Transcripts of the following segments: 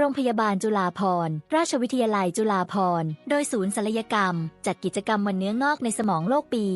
โรงพยาบาลจุฬาภรณ์ ราชวิทยาลัยจุฬาภรณ์ โดยศูนย์ศัลยกรรม จัดกิจกรรมวันเนื้องอกในสมองโลกปี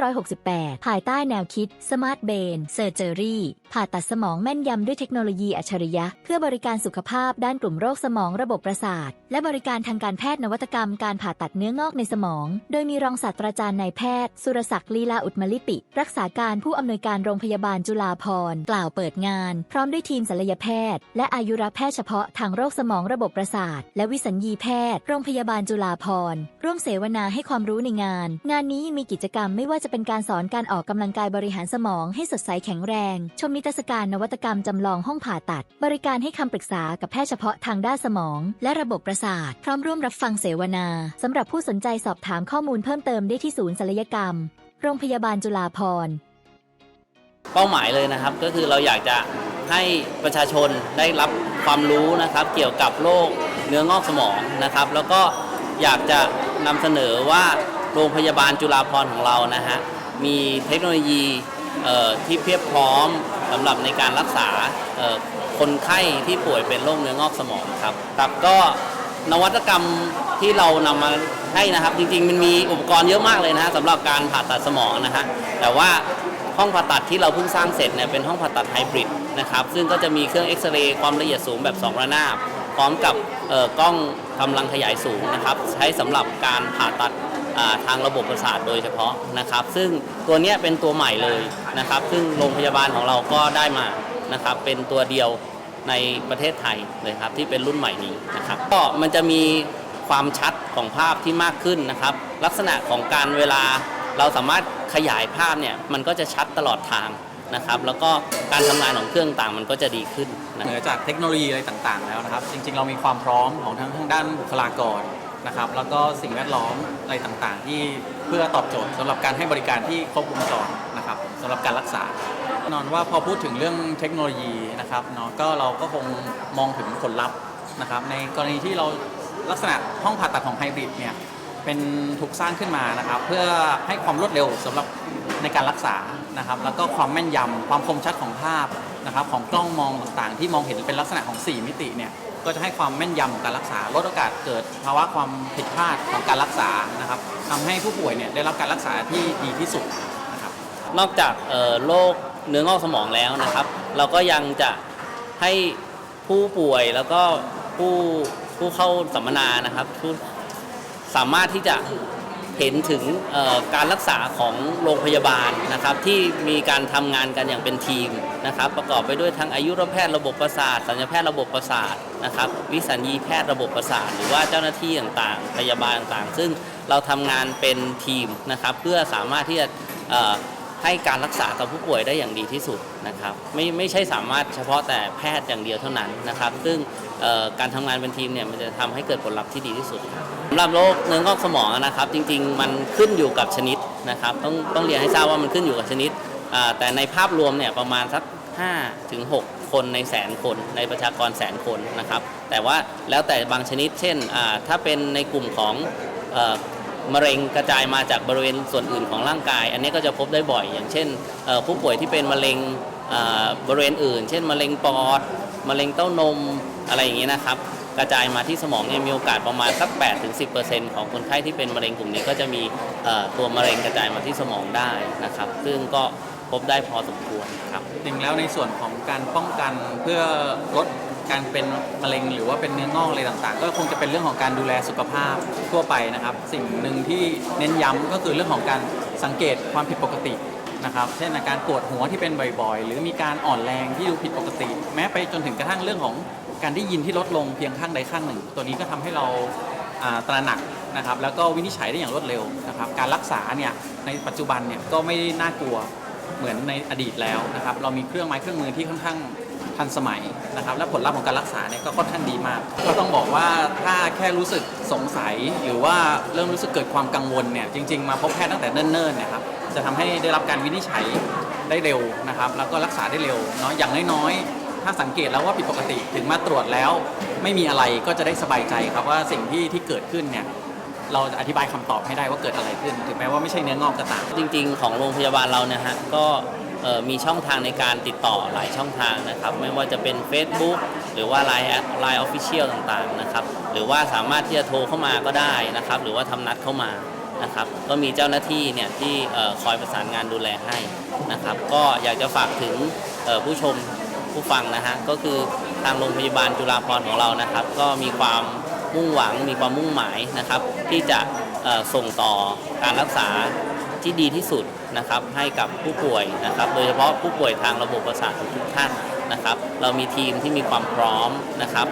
2568 ภายใต้แนวคิด Smart Brain Surgery ผ่าตัดสมองแม่นยำด้วยเทคโนโลยีอัจฉริยะ เพื่อบริการสุขภาพด้านกลุ่มโรคสมองระบบประสาท และบริการทางการแพทย์นวัตกรรมการผ่าตัดเนื้องอกในสมอง โดยมีรองศาสตราจารย์นายแพทย์ สุรศักดิ์ลีลาอุตมลิปิ รักษาการผู้อำนวยการโรงพยาบาลจุฬาภรณ์กล่าวเปิดงาน พร้อมด้วยทีมศัลยแพทย์ และอายุรแพทย์เฉพาะทางโรคสมองระบบประสาท และวิสัญญีแพทย์ โรงพยาบาลจุฬาภรณ์ร่วมเสวนาให้ความรู้ในงาน งานนี้ยังมีกิจกรรมไม่ว่าจะเป็นการสอนการออกกำลังกายบริหารสมองให้สดใสแข็งแรง ชมนิทรรศการนวัตกรรมจำลองห้องผ่าตัด บริการให้คำปรึกษากับแพทย์เฉพาะทางด้านสมอง และระบบประสาท พร้อมร่วมรับฟังเสวนาสำหรับผู้สนใจสอบถามข้อมูลเพิ่มเติมได้ที่ศูนย์ศัลยกรรม โรงพยาบาลจุฬาภรณ์เป้าหมายเลยนะครับ ก็คือเราอยากจะให้ประชาชนได้รับความรู้นะครับ เกี่ยวกับโรคเนื้องอกสมองนะครับ แล้วก็อยากจะนำเสนอว่าโรงพยาบาลจุฬาภรณ์ของเรานะฮะมีเทคโนโลยีที่เพียบพร้อม สำหรับในการรักษาคนไข้ที่ป่วยเป็นโรคเนื้องอกสมองครับครับก็นวัตกรรมที่เรานำมาให้นะครับ จริงๆ มันมีอุปกรณ์เยอะมากเลยนะฮะสำหรับการผ่าตัดสมองนะฮะแต่ว่าห้องผ่าตัดที่เราเพิ่งสร้างเสร็จเนี่ยเป็นห้องผ่าตัดไฮบริดนะครับซึ่งก็จะมีเครื่องเอ็กซเรย์ความละเอียดสูงแบบ 2 ระนาบ พร้อมกับกล้องกำลังขยายสูงนะครับ ใช้สำหรับการผ่าตัด ทางระบบประสาทโดยเฉพาะนะครับ ซึ่งตัวนี้เป็นตัวใหม่เลยนะครับ ซึ่งโรงพยาบาลของเราก็ได้มานะครับ เป็นตัวเดียวในประเทศไทยเลยครับที่เป็นรุ่นใหม่นี้นะครับก็มันจะมีความชัดของภาพที่มากขึ้นนะครับ ลักษณะของการเวลาเราสามารถขยายภาพเนี่ยมันก็จะชัดตลอดทางนะครับแล้วก็การทำงานของเครื่องต่างมันก็จะดีขึ้นเหนือจากเทคโนโลยีอะไรต่างๆ แล้วนะครับ จริงๆ เรามีความพร้อมของทั้งทางด้านบุคลากร นะครับ แล้วก็สิ่งแวดล้อมอะไรต่างๆ ที่เพื่อตอบโจทย์สำหรับการให้บริการที่ครบวงจรนะครับสำหรับการรักษาแน่นอนว่าพอพูดถึงเรื่องเทคโนโลยีนะครับเนาะก็เราก็คงมองถึงผลลัพธ์นะครับ ในกรณีที่เราลักษณะห้องผ่าตัดของไฮบริดเนี่ยเป็นถูกสร้างขึ้นมานะครับ เพื่อให้ความรวดเร็วสำหรับในการรักษานะครับ แล้วก็ความแม่นยำความคมชัดของภาพนะครับ ของกล้องมองต่างๆ ที่มองเห็นเป็นลักษณะของ 4 มิติเนี่ย ก็จะให้ความแม่นยำของการรักษาลดโอกาสเกิดภาวะความผิดพลาดของการรักษานะครับทำให้ผู้ป่วยเนี่ยได้รับการรักษาที่ดีที่สุดนะครับ นอกจากเอ่อโรคเนื้องอกสมองแล้วนะครับ เราก็ยังจะให้ผู้ป่วยแล้วก็ผู้ผู้เข้าสัมมนานะครับผู้สามารถที่จะ เห็นถึงการรักษาของโรงพยาบาลนะครับที่มีการทำงานกันอย่างเป็นทีมนะครับประกอบไปด้วยทั้งอายุรแพทย์ระบบประสาท สัญญาแพทย์ระบบประสาทนะครับวิสัญญีแพทย์ระบบประสาท หรือว่าเจ้าหน้าที่ต่างๆพยาบาลต่างๆ ซึ่งเราทำงานเป็นทีมนะครับเพื่อสามารถที่จะ ให้การรักษากับผู้ป่วยได้อย่างดีที่สุดนะครับไม่ไม่ใช่สามารถเฉพาะแต่แพทย์อย่างเดียวเท่านั้นนะครับ ซึ่งการทำงานเป็นทีมเนี่ยมันจะทำให้เกิดผลลัพธ์ที่ดีที่สุดครับสำหรับโรคเนื้องอกสมองนะครับ จริงๆ มันขึ้นอยู่กับชนิดนะครับ ต้องต้องเรียนให้ทราบว่ามันขึ้นอยู่กับชนิด แต่ในภาพรวมเนี่ยประมาณสัก5ถึง6คนในแสนคนในประชากรแสนคนนะครับ แต่ว่าแล้วแต่บางชนิด เช่นถ้าเป็นในกลุ่มของ มะเร็งกระจายมาจากบริเวณส่วนอื่นของร่างกาย อันนี้ก็จะพบได้บ่อย อย่างเช่นผู้ป่วยที่เป็นมะเร็งบริเวณอื่น เช่น มะเร็งปอด มะเร็งเต้านมอะไรอย่างนี้นะครับ กระจายมาที่สมองเนี่ยมีโอกาสประมาณสัก 8-10%ของคนไข้ที่เป็นมะเร็งกลุ่มนี้ก็จะมีตัวมะเร็งกระจายมาที่สมองได้นะครับ ซึ่งก็พบได้พอสมควรครับจริงแล้วในส่วนของการป้องกันเพื่อลด การเป็นมะเร็งหรือว่าเป็นเนื้องอกอะไรต่างๆ ก็คงจะเป็นเรื่องของการดูแลสุขภาพทั่วไปนะครับ สิ่งหนึ่งที่เน้นย้ำก็คือเรื่องของการสังเกตความผิดปกตินะครับเช่นอาการปวดหัวที่เป็นบ่อยๆ หรือมีการอ่อนแรงที่ดูผิดปกติ แม้ไปจนถึงกระทั่งเรื่องของการได้ยินที่ลดลงเพียงข้างใดข้างหนึ่ง ตัวนี้ก็ทำให้เราอ่าตระหนักนะครับแล้วก็วินิจฉัยได้อย่างรวดเร็วนะครับการรักษาเนี่ยในปัจจุบันเนี่ยก็ไม่ได้น่ากลัวเหมือนในอดีตแล้วนะครับเรามีเครื่องไม้เครื่องมือที่ค่อนข้าง ทันสมัยนะครับและผลลัพธ์ของการรักษาเนี่ยก็ค่อนข้างดีมาก ก็ต้องบอกว่าถ้าแค่รู้สึกสงสัยหรือว่าเริ่มรู้สึกเกิดความกังวลเนี่ยจริง ๆ มาพบแพทย์ตั้งแต่เนิ่นๆนะครับจะทำให้ได้รับการวินิจฉัยได้เร็วนะครับแล้วก็รักษาได้เร็วเนาะอย่างน้อยๆ ถ้าสังเกตแล้วว่าผิดปกติถึงมาตรวจแล้ว ไม่มีอะไรก็จะได้สบายใจครับว่าสิ่งที่ที่เกิดขึ้นเนี่ยเราจะอธิบายคำตอบให้ได้ว่าเกิดอะไรขึ้น ถึงแม้ว่าไม่ใช่เนื้องอกก็ตามจริง ๆ ของโรงพยาบาลเรานะฮะก็ มีช่องทางในการติดต่อหลายช่องทางนะครับ ไม่ว่าจะเป็น Facebook หรือว่า Line ไลน์ออฟฟิเชียลต่างๆนะครับ หรือว่าสามารถที่จะโทรเข้ามาก็ได้นะครับ หรือว่าทำนัดเข้ามานะครับ ก็มีเจ้าหน้าที่เนี่ยที่คอยประสานงานดูแลให้นะครับ ก็อยากจะฝากถึงผู้ชมผู้ฟังนะฮะ ก็คือทางโรงพยาบาลจุฬาภรณ์ของเรานะครับ ก็มีความมุ่งหวังมีความมุ่งหมายนะครับ ที่จะส่งต่อการรักษา ที่ดีที่สุดนะครับให้กับผู้ป่วยนะครับ โดยเฉพาะผู้ป่วยทางระบบประสาททุกท่านนะครับ เรามีทีมที่มีความพร้อมนะครับ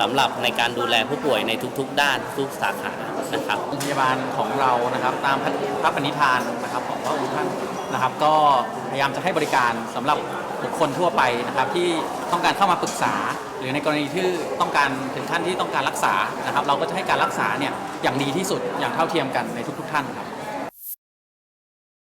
สำหรับในการดูแลผู้ป่วยในทุกๆ ด้านทุกสาขานะครับโรงพยาบาลของเรานะครับ ตามพระพระปณิธานนะครับของพระองค์ท่านนะครับ ก็พยายามจะให้บริการสำหรับบุคคลทั่วไปนะครับ ที่ต้องการเข้ามาปรึกษา หรือในกรณีที่ต้องการถึงขั้นที่ต้องการรักษานะครับ เราก็จะให้การรักษาเนี่ยอย่างดีที่สุดอย่างเท่าเทียมกันในทุก ๆ ท่านครับ